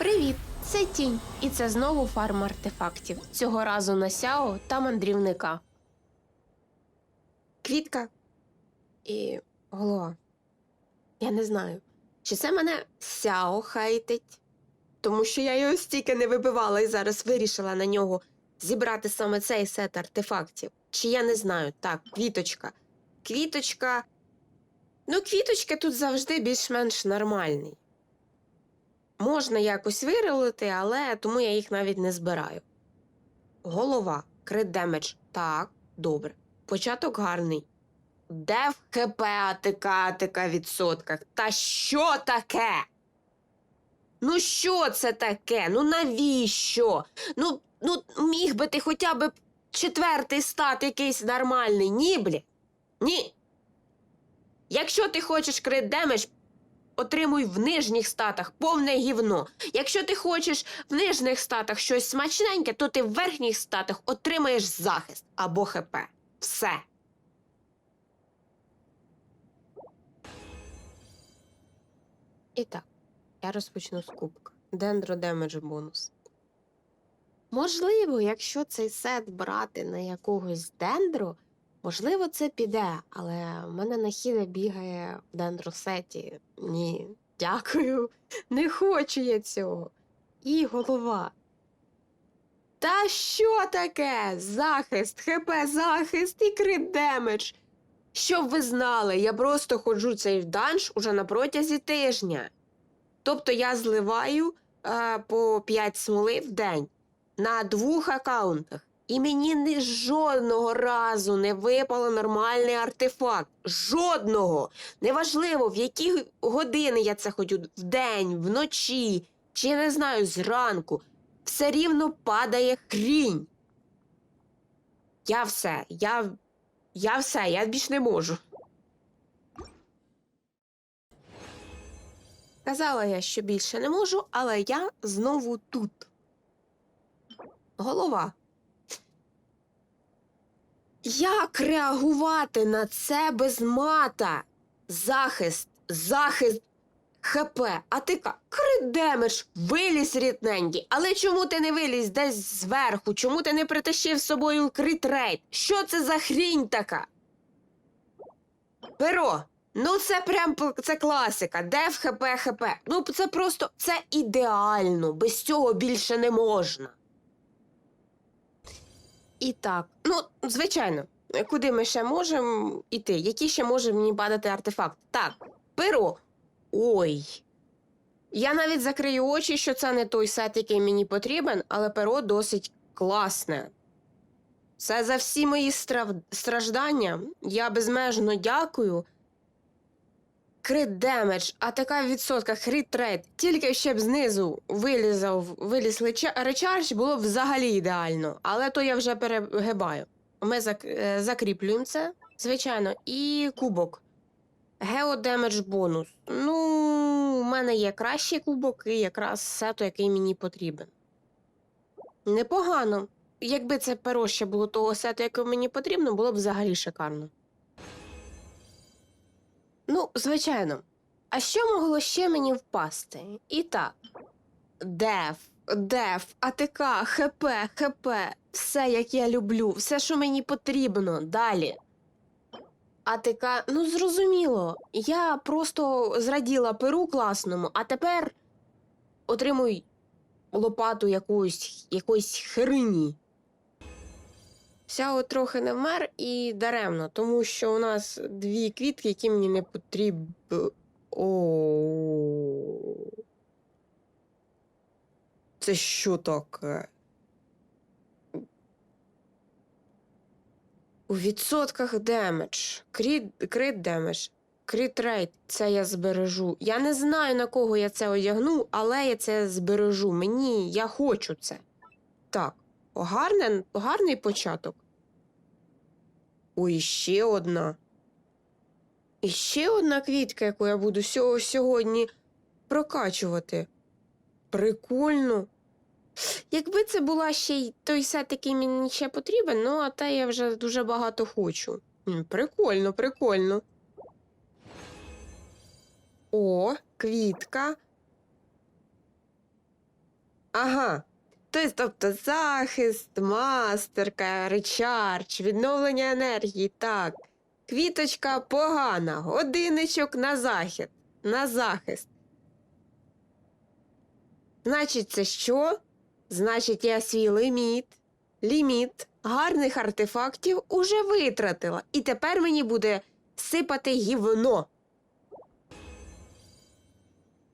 Привіт! Це тінь, і це знову фарма артефактів. Цього разу на сяо та мандрівника. Квітка і голова. Я не знаю, чи це мене сяо хайтить, тому що я його стільки не вибивала і зараз вирішила на нього зібрати саме цей сет артефактів. Чи я не знаю. Так, квіточка. Квіточка. Ну, квіточка тут завжди більш-менш нормальний. Можна якось виролити, але тому я їх навіть не збираю. Голова. Крит демедж. Так, добре. Початок гарний. Де в ХП АТК відсотках? Та що таке? Ну, що це таке? Ну навіщо? Ну, ну міг би ти хоча б четвертий стат якийсь нормальний, ні, блі? Ні. Якщо ти хочеш крит демедж, отримуй в нижніх статах повне гівно. Якщо ти хочеш в нижніх статах щось смачненьке, то ти в верхніх статах отримаєш захист або ХП. Все. І так, я розпочну з кубка. Дендро демедж бонус. Можливо, якщо цей сет брати на якогось дендро, можливо, це піде, але в мене нахіда бігає в дендросеті. Ні, дякую, не хочу я цього. І голова. Та що таке? Захист, ХП захист і крит демедж. Щоб ви знали, я просто ходжу цей данж уже на протязі тижня. Тобто я зливаю е, по 5 смоли в день на двох аккаунтах. І мені ні жодного разу не випало нормальний артефакт. Жодного. Неважливо, в які години я це ходю, вдень, вночі, чи не знаю, зранку. Все рівно падає хрінь. Я все, я. Я все, я більш не можу. Казала я, що більше не можу, але я знову тут. Голова. Як реагувати на це без мата? Захист, захист, ХП, а ти демедж, виліз рідненький. Але чому ти не виліз десь зверху? Чому ти не притащив з собою крит рейд? Що це за хрінь така? Перо. Ну, це прям це класика. Деф ХП ХП. Ну, це просто це ідеально. Без цього більше не можна. І так, ну, звичайно, куди ми ще можемо йти? Які ще може мені падати артефакт? Так, перо. Ой. Я навіть закрию очі, що це не той сет, який мені потрібен, але перо досить класне. Це за всі мої страждання. Я безмежно дякую. Крит демедж, а така в відсотках трейд. Тільки ще б знизу вилізав, виліз речардж, було б взагалі ідеально. Але то я вже перегибаю. Ми зак... е, закріплюємо це, звичайно, і кубок. Гео демедж бонус. Ну, у мене є кращий кубок і якраз сету, який мені потрібен. Непогано. Якби це перо ще було того сету, який мені потрібно, було б взагалі шикарно. Ну, звичайно. А що могло ще мені впасти? І так. Деф, деф, АТК, ХП, ХП, все, як я люблю, все, що мені потрібно. Далі. АТК, ну зрозуміло. Я просто зраділа перу класному, а тепер отримуй лопату якоїсь, якоїсь хрині. Сяо трохи не вмер і даремно, тому що у нас дві квітки, які мені не потрібні. Це що таке? У відсотках демедж. Крит демедж. Крит рейд. Це я збережу. Я не знаю, на кого я це одягну, але я це збережу. Мені я хочу це. Так, гарне, гарний початок. Ой, ще одна. І ще одна квітка, яку я буду сьогодні прокачувати. Прикольно. Якби це була ще й той сет, який мені ще потрібен, ну а те я вже дуже багато хочу. Прикольно, прикольно. О, квітка. Ага. Тобто, тобто захист, мастерка, речардж, відновлення енергії, так. Квіточка погана, годинничок на захід, на захист. Значить, це що? Значить, я свій ліміт, ліміт гарних артефактів уже витратила. І тепер мені буде сипати гівно.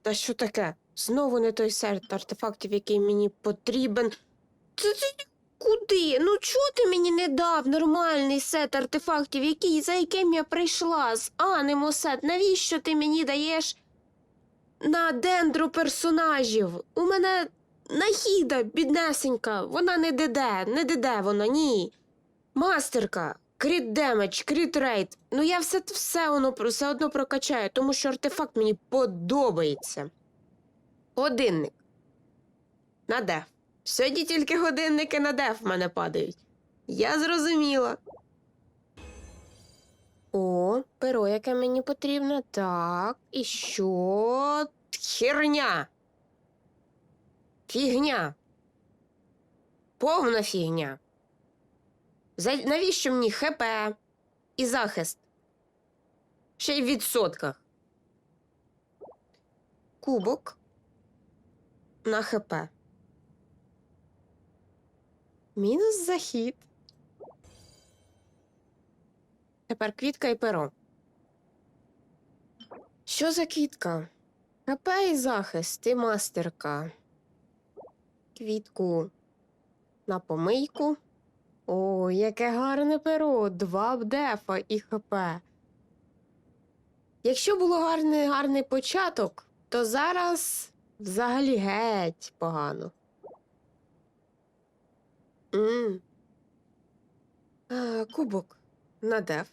Та що таке? Знову не той сет артефактів, який мені потрібен. Це ти куди? Ну чого ти мені не дав нормальний сет артефактів, який, за яким я прийшла з Анемосет? Навіщо ти мені даєш на дендру персонажів? У мене нахіда, біднесенька, вона не диде, не диде вона, ні. Мастерка, кріт демедж, кріт рейд. Ну я все, все, воно, все одно прокачаю, тому що артефакт мені подобається. Годинник. На деф. Сьогодні тільки годинники на деф в мене падають. Я зрозуміла. О, перо, яке мені потрібно. Так. І що? Херня. Фігня. Повна фігня. Навіщо мені ХП і захист? Ще й в відсотках. Кубок на ХП. Мінус захід. Тепер квітка і перо. Що за квітка? ХП і захист, і мастерка. Квітку на помийку. О, яке гарне перо! Два дефа і ХП. Якщо було гарний гарний початок, то зараз взагалі геть погано. м А, кубок на деф.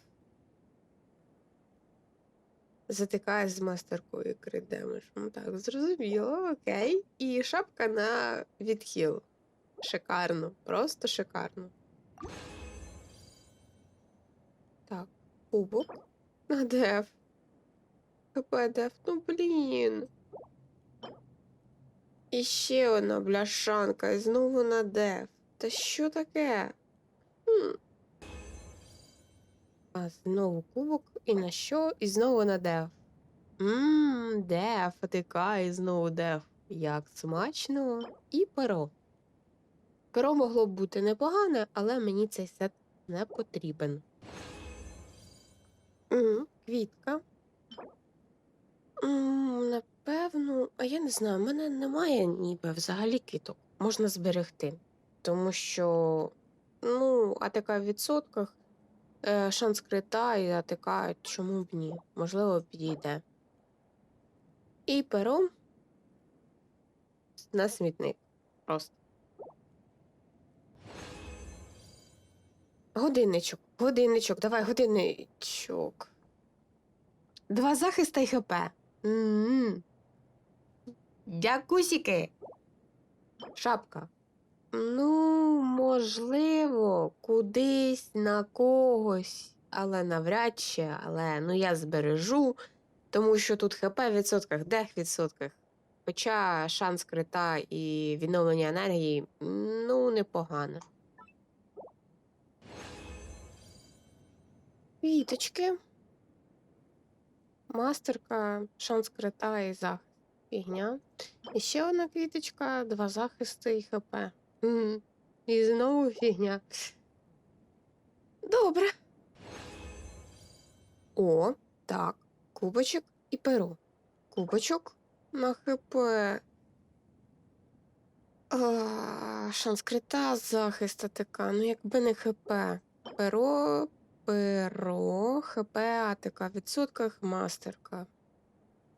Затикає з мастеркою кридемишем. Так, зрозуміло, окей. І шапка на відхил. Шикарно, просто шикарно. Так, кубок на деф. ХП деф, ну блін. І ще одна бляшанка, і знову на деф. Та що таке? Хм. А знову кубок, і на що? І знову на деф. Ммм, деф, АТК і знову деф. Як смачно. І перо. Перо могло б бути непогане, але мені цей сет не потрібен. Угу, квітка. Напевно, а я не знаю, в мене немає ніби взагалі квіток. Можна зберегти. Тому що, ну, АТК в відсотках, е, шанс крита і АТК, чому б ні? Можливо, підійде. І перо на смітник. Просто. Годинничок, годинничок, давай годинничок. Два захиста і ХП. М-м. Дякусіки. Шапка. Ну, можливо, кудись на когось, але навряд чи, але ну я збережу, тому що тут ХП в відсотках, дех відсотках. Хоча шанс крита і відновлення енергії, ну, непогано. Квіточки. Мастерка, шанс крита і захист. Фігня. І ще одна квіточка, два захисти і ХП. І знову фігня. Добре. О, так. Кубочок і перо. Кубочок на ХП. А, шанс крита, захист АТК. Ну, якби не ХП. Перо, перо, ХП, АТК в відсотках, мастерка.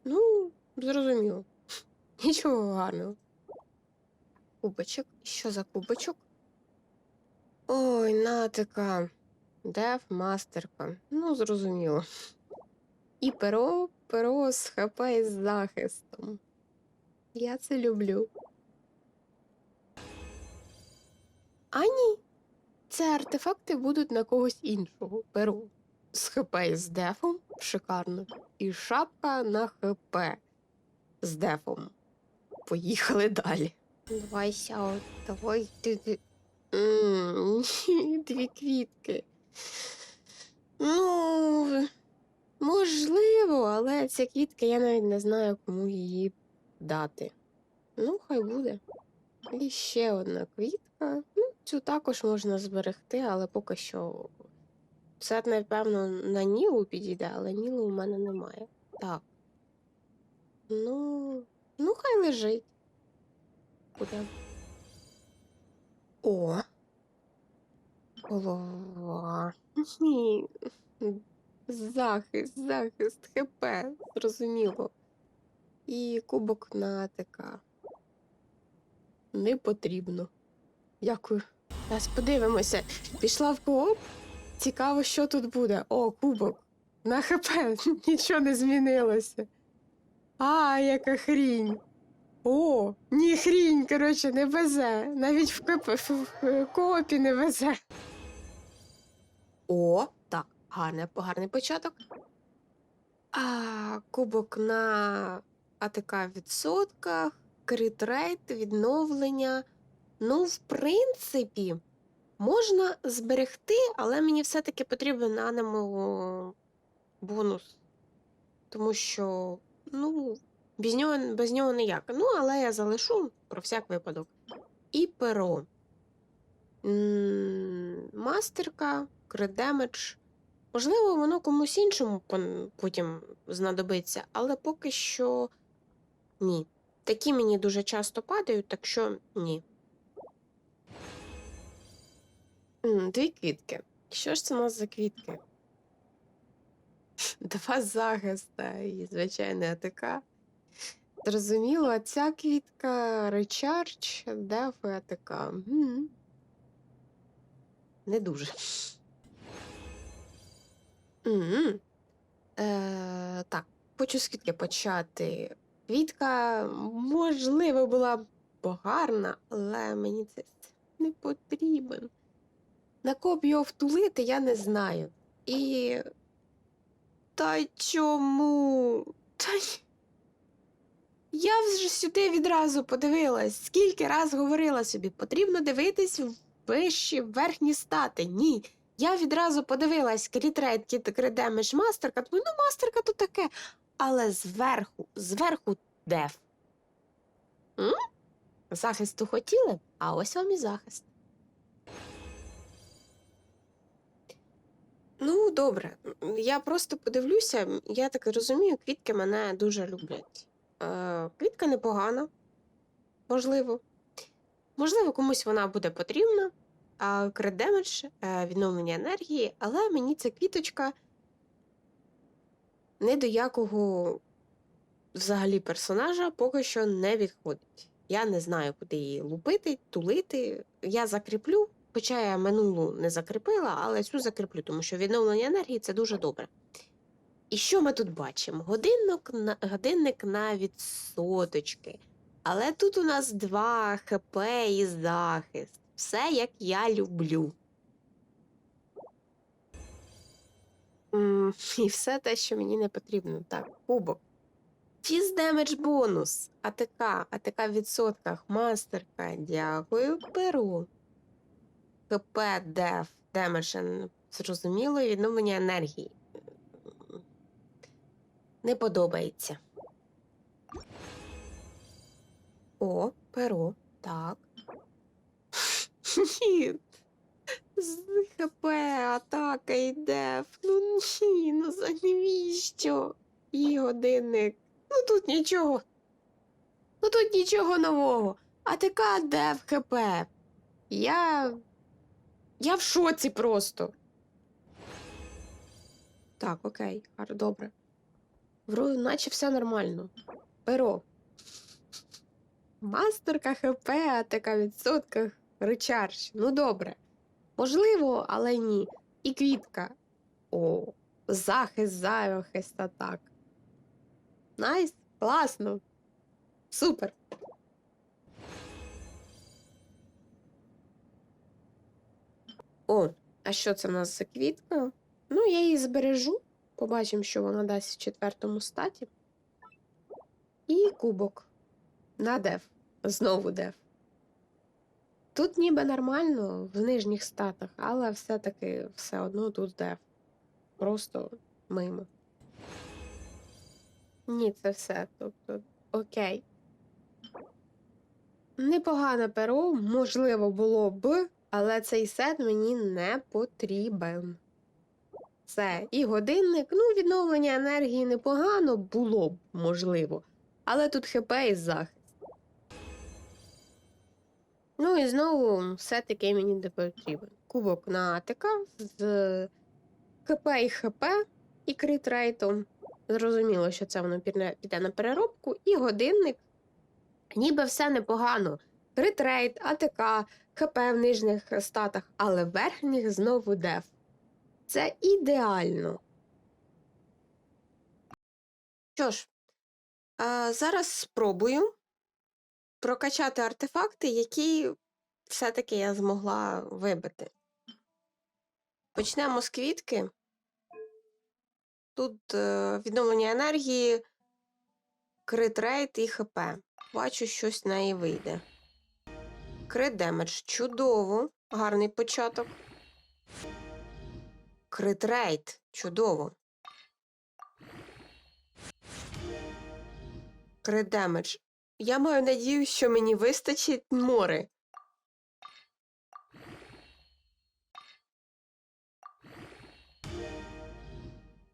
Ну, зрозуміло. Нічого гарного. Кубочок. Що за кубочок? Ой, натика. Дев, мастерка. Ну, зрозуміло. І перо, перо з ХП і з захистом. Я це люблю. А ні. Це артефакти будуть на когось іншого. Перо. З ХП і з дефом шикарно. І шапка на ХП з дефом. Поїхали далі. Давай сяо, давай ти- Дві квітки. Ну, можливо, але ця квітка, я навіть не знаю, кому її дати. Ну, хай буде. І ще одна квітка. Цю також можна зберегти, але поки що. Це, напевно, на Нілу підійде, але Нілу у мене немає. Так. Ну, ну, хай лежить. Куди? О. Голова. Ні. Захист, захист, ХП, зрозуміло. І кубок на АТК. Не потрібно. Дякую. Зараз подивимося. Пішла в кооп. Цікаво, що тут буде. О, кубок. На ХП нічого не змінилося. А, яка хрінь. О, ні, хрінь, коротше, не везе. Навіть в, КП, коопі не везе. О, так, гарний, гарний початок. А, кубок на АТК відсотках, крит рейт, відновлення. Ну, в принципі, можна зберегти, але мені все-таки потрібен анемо бонус. Тому що, ну, без нього, без нього ніяк. Ну, але я залишу про всяк випадок. І перо. Мастерка, кридемедж. Можливо, воно комусь іншому потім знадобиться, але поки що ні. Такі мені дуже часто падають, так що ні. Дві квітки. Що ж це у нас за квітки? Два захиста і звичайне АТК. Зрозуміло, а ця квітка речардж, деф і АТК. Не дуже. М. Е, так, хочу з квітки почати. Квітка, можливо, була б гарна, але мені це не потрібен. На кого б його втулити, я не знаю. І. Та чому? Та... й- Я вже сюди відразу подивилась. Скільки раз говорила собі, потрібно дивитись в вищі, верхні стати. Ні. Я відразу подивилась крітрейд, кредемеш, мастерка. Думаю, ну мастерка то таке. Але зверху, зверху деф. М? Захисту хотіли, а ось вам і захист. Ну, добре. Я просто подивлюся. Я так розумію, квітки мене дуже люблять. Е, квітка непогана, можливо. Можливо, комусь вона буде потрібна. А кредемедж, відновлення енергії, але мені ця квіточка не до якого взагалі персонажа поки що не відходить. Я не знаю, куди її лупити, тулити. Я закріплю, хоча я минулу не закріпила, але цю закріплю, тому що відновлення енергії це дуже добре. І що ми тут бачимо? Годинник на, годинник на відсоточки. Але тут у нас два ХП і захист. Все як я люблю. І все те, що мені не потрібно. Так, кубок. Фіз демедж бонус. АТК, АТК в відсотках, мастерка. Дякую, беру. ХП, деф, демедж, ен- зрозуміло, і відновлення енергії. Не подобається. О, перо. Так. Ні. ХП, атака і деф. Ну ні, ну за навіщо? І годинник. Ну тут нічого. Ну тут нічого нового. АТК, деф, ХП. Я. Я в шоці просто. Так, окей, добре. Вроде, наче все нормально. Перо. Мастерка ХП, АТК в відсотках, речардж. Ну добре. Можливо, але ні. І квітка. О, захист, захист, атак. Найс, класно. Супер. О, а що це в нас за квітка? Ну, я її збережу. Побачимо, що вона дасть в четвертому статі. І кубок. На деф. Знову деф. Тут ніби нормально в нижніх статах, але все-таки все одно тут деф. Просто мимо. Ні, це все. Тобто, окей. Непогане перо, можливо, було б, але цей сет мені не потрібен. Це і годинник, ну, відновлення енергії непогано було б, можливо. Але тут ХП і захист. Ну і знову все таки мені не потрібен. Кубок на АТК з ХП і ХП і крит рейтом. Зрозуміло, що це воно піде на переробку, і годинник. Ніби все непогано. Крит АТК, ХП в нижніх статах, але в верхніх знову деф. Це ідеально. Що ж, а, зараз спробую прокачати артефакти, які все-таки я змогла вибити. Почнемо з квітки. Тут е, відновлення енергії, крит рейт і ХП. Бачу, щось в неї вийде. Крит демедж. Чудово. Гарний початок. Крит рейт. Чудово. Крит демедж. Я маю надію, що мені вистачить мори.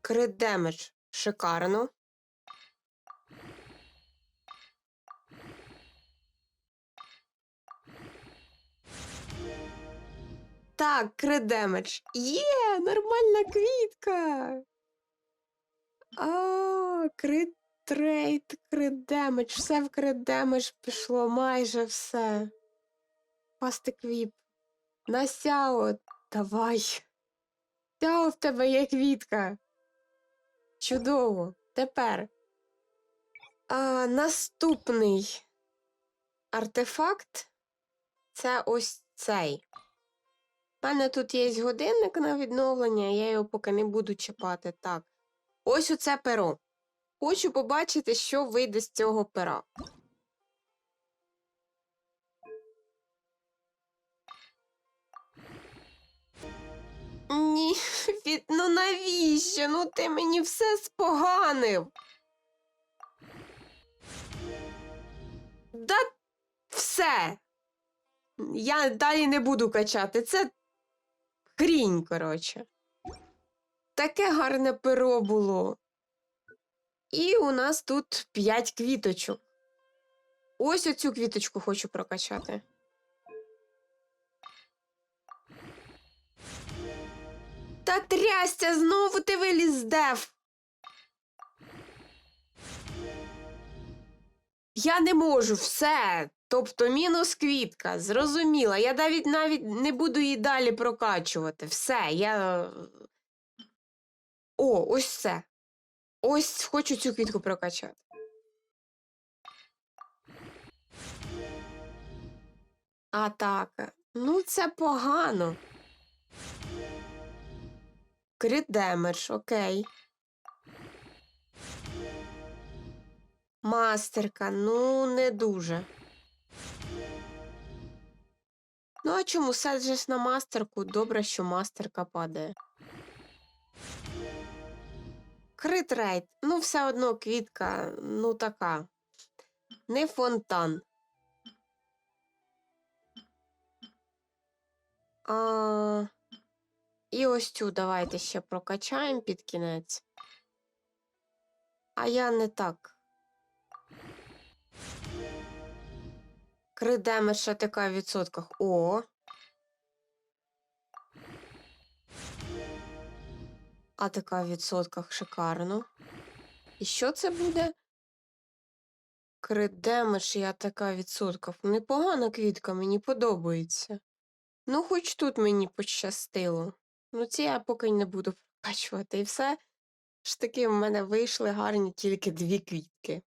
Крит демедж. Шикарно. Так, крит демедж. Є, нормальна квітка. А, крит трейд, крит демедж. Все в крит демедж пішло, майже все. Пастик віп. На сяо, давай. Сяо в тебе є квітка. Чудово. Тепер. А, наступний артефакт це ось цей. У мене тут є годинник на відновлення, я його поки не буду чіпати. Так. Ось оце перо. Хочу побачити, що вийде з цього пера. Ні, від... ну навіщо? Ну ти мені все споганив. Да все. Я далі не буду качати. Це хрінь, коротше. Таке гарне перо було. І у нас тут 5 квіточок. Ось оцю квіточку хочу прокачати. Та трястя, знову ти виліз з. Я не можу, все. Тобто мінус квітка, зрозуміла. Я навіть навіть не буду її далі прокачувати. Все, я. О, ось це. Ось хочу цю квітку прокачати. Атака. Ну, це погано. Крит демедж, окей. Мастерка, ну не дуже. Ну, а чому саджеш на мастерку? Добре, що мастерка падає. Крит рейд. Ну, все одно квітка, ну така. Не фонтан. А... І ось цю давайте ще прокачаємо під кінець. А я не так. Кридемедж така в відсотках. О. А така в відсотках шикарно. І що це буде? Кридемедж я така в відсотках. Непогана квітка, мені подобається. Ну, хоч тут мені пощастило. Ну, ці я поки не буду прокачувати. І все ж таки в мене вийшли гарні тільки дві квітки.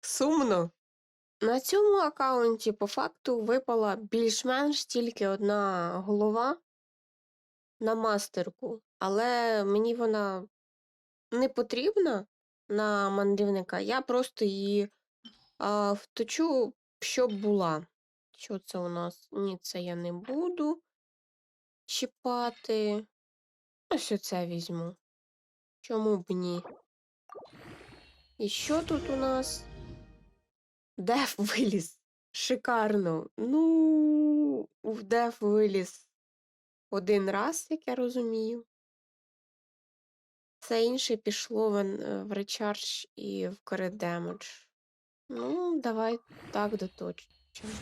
Сумно. На цьому аккаунті по факту випала більш-менш тільки одна голова на мастерку, але мені вона не потрібна на мандрівника. Я просто її а, вточу, щоб була. Що це у нас? Ні, це я не буду чіпати. Ось оце візьму. Чому б ні? І що тут у нас? Деф виліз. Шикарно. Ну, в Деф виліз один раз, як я розумію. Все інше пішло в, е, речардж і в демедж. Ну, давай так доточимо.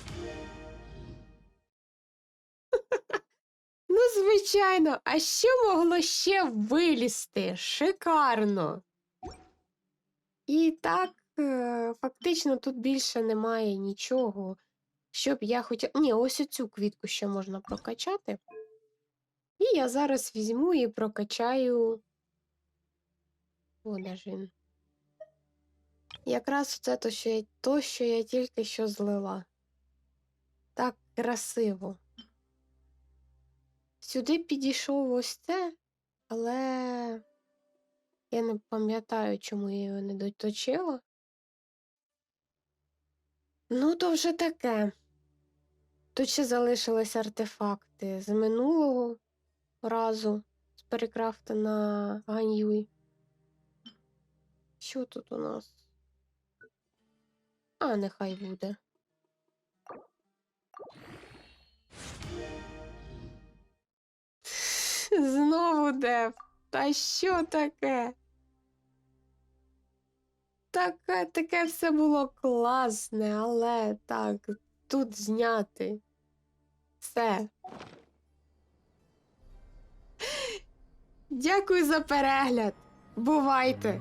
Ну, звичайно, а що могло ще вилізти? Шикарно. І так, фактично, тут більше немає нічого, щоб я хотіла. Ні, ось оцю квітку ще можна прокачати. І я зараз візьму і прокачаю. О, він? Якраз це то, що я, то, що я тільки що злила. Так красиво. Сюди підійшов ось це, але я не пам'ятаю, чому я його не доточила. Ну, то вже таке. Тут ще залишились артефакти з минулого разу з перекрафта на Ганьюй. Що тут у нас? А, нехай буде. Знову деф. Та що таке? Таке, таке все було класне, але так, тут зняти. Все. Дякую за перегляд. Бувайте!